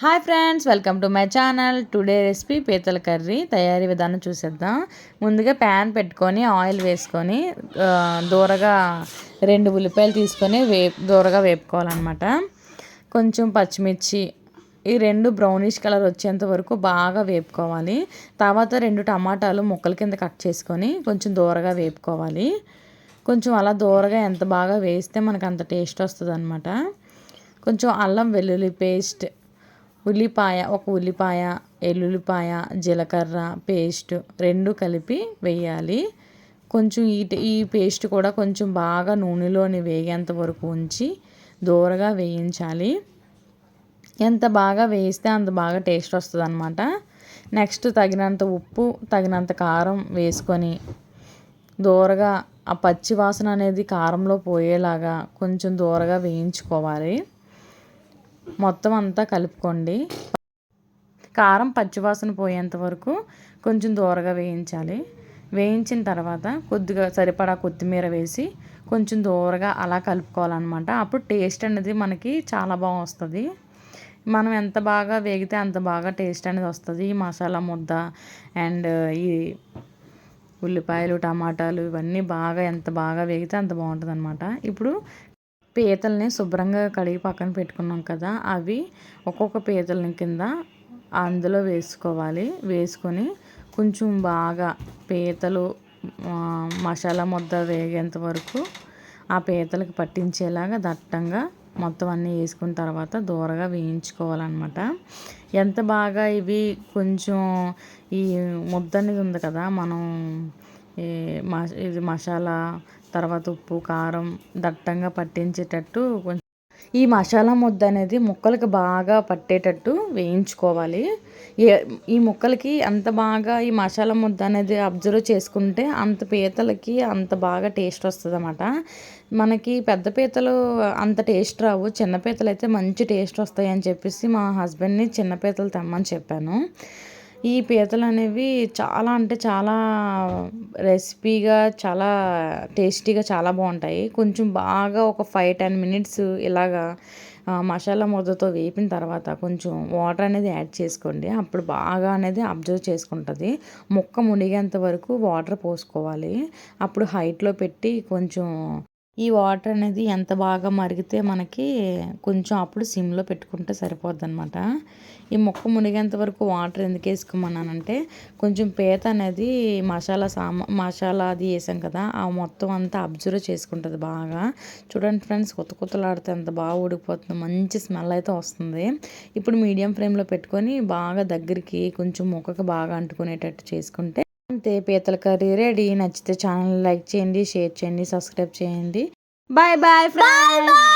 Hi friends welcome to my channel. Today recipe పీతల curry. తయారీ విధానం చూసేద్దాం. ముందుగా ప్యాన్ పెట్టుకొని ఆయిల్ వేసుకొని దూరగా రెండు ఉల్లిపాయలు తీసుకొని వే దూరగా వేపుకోవాలన్నమాట. కొంచెం పచ్చిమిర్చి ఈ రెండు బ్రౌనిష్ కలర్ వచ్చేంత వరకు బాగా వేపుకోవాలి. తర్వాత రెండు టమాటాలు ముక్కల కింద కట్ చేసుకొని కొంచెం దూరగా వేపుకోవాలి. కొంచెం అలా దూరగా ఎంత బాగా వేస్తే మనకు అంత టేస్ట్ వస్తుంది కొంచెం అల్లం వెల్లుల్లి పేస్ట్ ఉల్లిపాయ ఒక ఉల్లిపాయ ఎల్లుల్లిపాయ జీలకర్ర పేస్ట్ రెండు కలిపి వేయాలి. కొంచెం ఈ ఈ పేస్ట్ కూడా కొంచెం బాగా నూనెలోని వేగేంత వరకు ఉంచి దూరగా వేయించాలి. ఎంత బాగా వేయిస్తే అంత బాగా టేస్ట్ వస్తుంది అనమాట నెక్స్ట్ తగినంత ఉప్పు తగినంత కారం వేసుకొని దూరగా ఆ పచ్చి వాసన అనేది కారంలో పోయేలాగా కొంచెం దూరగా వేయించుకోవాలి. మొత్తం అంతా కలుపుకోండి. కారం పచ్చివాసన పోయేంత వరకు కొంచెం దూరగా వేయించాలి. వేయించిన తర్వాత కొద్దిగా సరిపడా కొత్తిమీర వేసి కొంచెం దూరగా అలా కలుపుకోవాలన్నమాట. అప్పుడు టేస్ట్ అనేది మనకి చాలా బాగా వస్తుంది. మనం ఎంత బాగా వేగితే అంత బాగా టేస్ట్ అనేది వస్తుంది. ఈ మసాలా ముద్ద అండ్ ఈ ఉల్లిపాయలు టమాటాలు ఇవన్నీ బాగా ఎంత బాగా వేగితే అంత బాగుంటుంది అనమాట ఇప్పుడు పీతల్ని శుభ్రంగా కడిగి పక్కన పెట్టుకున్నాం కదా అవి ఒక్కొక్క పీతలని కింద అందులో వేసుకోవాలి. వేసుకొని కొంచెం బాగా పీతలు మసాలా ముద్ద వేగేంత వరకు ఆ పీతలకు పట్టించేలాగా దట్టంగా మొత్తం అన్నీ వేసుకున్న తర్వాత దూరగా వేయించుకోవాలన్నమాట. ఎంత బాగా ఇవి కొంచెం ఈ ముద్ద అనేది ఉంది కదా మనం ఇది మసాలా తర్వాత ఉప్పు కారం దట్టంగా పట్టించేటట్టు కొంచెం ఈ మసాలా ముద్ద అనేది ముక్కలకి బాగా పట్టేటట్టు వేయించుకోవాలి. ఈ ముక్కలకి అంత బాగా ఈ మసాలా ముద్ద అనేది అబ్జర్వ్ చేసుకుంటే అంత పీతలకి అంత బాగా టేస్ట్ వస్తుంది అన్నమాట మనకి పెద్ద పీతలు అంత టేస్ట్ రావు చిన్న పీతలు అయితే మంచి టేస్ట్ వస్తాయి అని చెప్పేసి మా హస్బెండ్ని చిన్న పీతలు తెమ్మని చెప్పాను. ఈ పీతలు అనేవి చాలా అంటే చాలా రెసిపీగా చాలా టేస్టీగా చాలా బాగుంటాయి. కొంచెం బాగా ఒక ఫైవ్ టెన్ మినిట్స్ ఇలాగా మసాలా ముద్దతో వేపిన తర్వాత కొంచెం వాటర్ అనేది యాడ్ చేసుకోండి. అప్పుడు బాగా అనేది అబ్జర్వ్ చేసుకుంటుంది. ముక్క మునిగేంత వరకు వాటర్ పోసుకోవాలి. అప్పుడు హైట్లో పెట్టి కొంచెం ఈ వాటర్ అనేది ఎంత బాగా మరిగితే మనకి కొంచెం అప్పుడు సిమ్లో పెట్టుకుంటే సరిపోద్ది అనమాట ఈ మొక్క మునిగేంత వరకు వాటర్ ఎందుకు వేసుకోమన్నానంటే కొంచెం పేత అనేది మసాలా సామా మసాలా అది వేసాం కదా ఆ మొత్తం అంతా అబ్జర్వ్ చేసుకుంటుంది బాగా. చూడండి ఫ్రెండ్స్ కొత్త కొత్తలాడితే ఎంత బాగా ఉడికిపోతుంది మంచి స్మెల్ అయితే వస్తుంది. ఇప్పుడు మీడియం ఫ్లేమ్లో పెట్టుకొని బాగా దగ్గరికి కొంచెం మొక్కకు బాగా అంటుకునేటట్టు చేసుకుంటే అంతే పీతల కర్రీ రెడీ. నచ్చితే ఛానల్ లైక్ చేయండి షేర్ చేయండి సబ్స్క్రైబ్ చేయండి. Bye bye friends.